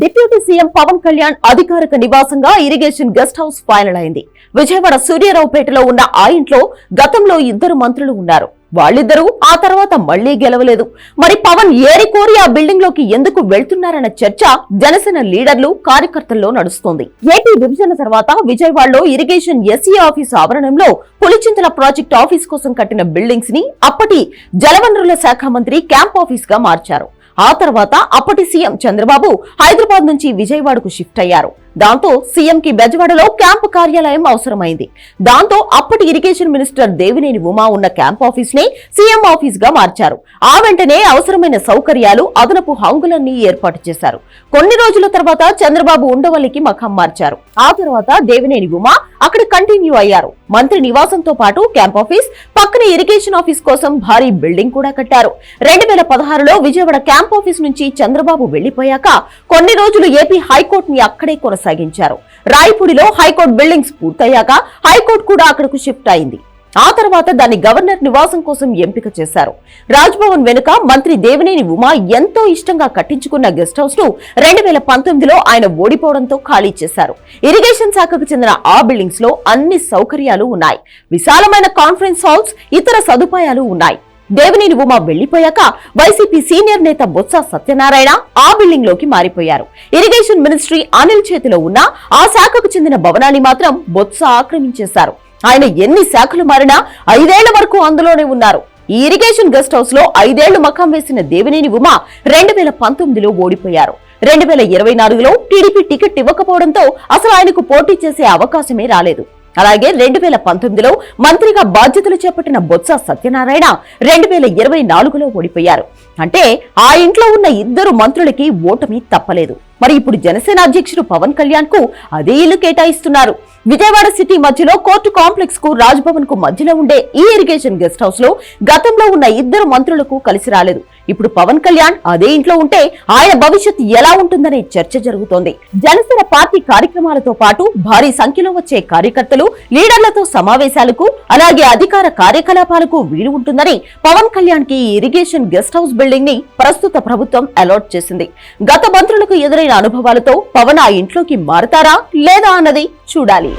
Deputy CM Pawan Kalyan అధికారిక నివాసంగా irrigation guest house final అయింది. విజయవాడ సూర్యారావుపేటలో ఉన్న ఆ ఇంట్లో గతంలో ఇద్దరు మంత్రులు ఉన్నారు. వాళ్ళిద్దరూ ఆ తర్వాత మళ్ళీ గెలవలేదు. మరి పవన్ ఏరి కోరి ఆ బిల్డింగ్లోకి ఎందుకు వెళ్తున్నారన్న చర్చ జనసేన లీడర్లు కార్యకర్తల్లో నడుస్తోంది. ఏపీ విభజన తర్వాత విజయవాడలో ఇరిగేషన్ ఎస్ఈ ఆఫీస్ ఆవరణంలో పులిచింతల ప్రాజెక్ట్ ఆఫీస్ కోసం కట్టిన బిల్డింగ్స్ని అప్పటి జలవనరుల శాఖ మంత్రి క్యాంప్ ఆఫీస్గా మార్చారు. ఆ తర్వాత అప్పటి సీఎం చంద్రబాబు హైదరాబాద్ నుంచి విజయవాడకు షిఫ్ట్ అయ్యారు. దాంతో సీఎంకి బెజవాడలో క్యాంపు కార్యాలయం అవసరమైంది. దాంతో అప్పటి ఇరిగేషన్ మినిస్టర్ దేవినేని ఉమా ఉన్న క్యాంప్ ఆఫీస్ని సీఎం ఆఫీస్గా మార్చారు. ఆ వెంటనే అవసరమైన సౌకర్యాలు అదనపు హంగులన్నీ ఏర్పాటు చేశారు. కొన్ని రోజుల తర్వాత చంద్రబాబు ఉండవల్లికి మఖం మార్చారు. ఆ తర్వాత దేవినేని ఉమా అక్కడ కంటిన్యూ అయ్యారు. మంత్రి నివాసంతో పాటు క్యాంప్ ఆఫీస్ పక్కన ఇరిగేషన్ ఆఫీస్ కోసం భారీ బిల్డింగ్ కూడా కట్టారు. రెండు వేల పదహారులో విజయవాడ క్యాంప్ ఆఫీస్ నుంచి చంద్రబాబు వెళ్ళిపోయాక కొన్ని రోజులు ఏపీ హైకోర్టు అక్కడే అక్కడే కొనసాగించారు. రాయపూడిలో హైకోర్టు బిల్డింగ్స్ పూర్తయ్యాక హైకోర్టు కూడా అక్కడకు షిఫ్ట్ అయింది. ఆ తర్వాత దాన్ని గవర్నర్ నివాసం కోసం ఎంపిక చేశారు. రాజ్భవన్ వెనుక మంత్రి దేవినేని ఉమా ఎంతో ఇష్టంగా కట్టించుకున్న గెస్ట్ హౌస్ను రెండు వేల పంతొమ్మిదిలో ఆయన ఓడిపోవడంతో ఖాళీ చేశారు. ఇరిగేషన్ శాఖకు చెందిన ఆ బిల్డింగ్స్లో అన్ని సౌకర్యాలు ఉన్నాయి. విశాలమైన కాన్ఫరెన్స్ హాల్స్ ఇతర సదుపాయాలు ఉన్నాయి. దేవినేని ఉమా వెళ్ళిపోయాక వైసీపీ సీనియర్ నేత బొత్స సత్యనారాయణ ఆ బిల్డింగ్లోకి మారిపోయారు. ఇరిగేషన్ మినిస్ట్రీ అనిల్ చేతిలో ఉన్న ఆ శాఖకు చెందిన భవనాన్ని మాత్రం బొత్స ఆక్రమించేశారు. ఆయన ఎన్ని శాఖలు మారినా ఐదేళ్ళ వరకు అందులోనే ఉన్నారు. ఈ ఇరిగేషన్ గెస్ట్ హౌస్లో ఐదేళ్ళు మకాం వేసిన దేవినేని ఉమా రెండు వేల పంతొమ్మిదిలో ఓడిపోయారు. రెండు వేల ఇరవై నాలుగులో టీడీపీ టికెట్ ఇవ్వకపోవడంతో అసలు ఆయనకు పోటీ చేసే అవకాశమే రాలేదు. అలాగే రెండు వేల పంతొమ్మిదిలో మంత్రిగా బాధ్యతలు చేపట్టిన బొత్స సత్యనారాయణ రెండు వేల ఇరవై నాలుగులో ఓడిపోయారు. అంటే ఆ ఇంట్లో ఉన్న ఇద్దరు మంత్రులకి ఓటమి తప్పలేదు. మరి ఇప్పుడు జనసేన అధ్యక్షుడు పవన్ కళ్యాణ్కు అదే ఇల్లు కేటాయిస్తున్నారు. విజయవాడ సిటీ మధ్యలో కోర్టు కాంప్లెక్స్కు రాజ్భవన్కు మధ్యలో ఉండే ఈ ఇరిగేషన్ గెస్ట్ హౌస్లో గతంలో ఉన్న ఇద్దరు మంత్రులకు కలిసి రాలేదు. ఇప్పుడు పవన్ కళ్యాణ్ అదే ఇంట్లో ఉంటే ఆయన భవిష్యత్ ఎలా ఉంటుందనే చర్చ జరుగుతోంది. జనసేన పార్టీ కార్యక్రమాలతో పాటు భారీ సంఖ్యలో వచ్చే కార్యకర్తలు లీడర్లతో సమావేశాలకు అలాగే అధికార కార్యకలాపాలకు వీలు ఉంటుందని పవన్ కళ్యాణ్కి ఇరిగేషన్ గెస్ట్ హౌస్ బిల్డింగ్ని ప్రస్తుత ప్రభుత్వం అలాట్ చేసింది. గత మంత్రులకు ఎదురైన అనుభవాలతో పవన్ ఆ ఇంట్లోకి మారతారా లేదా అన్నది చూడాలి.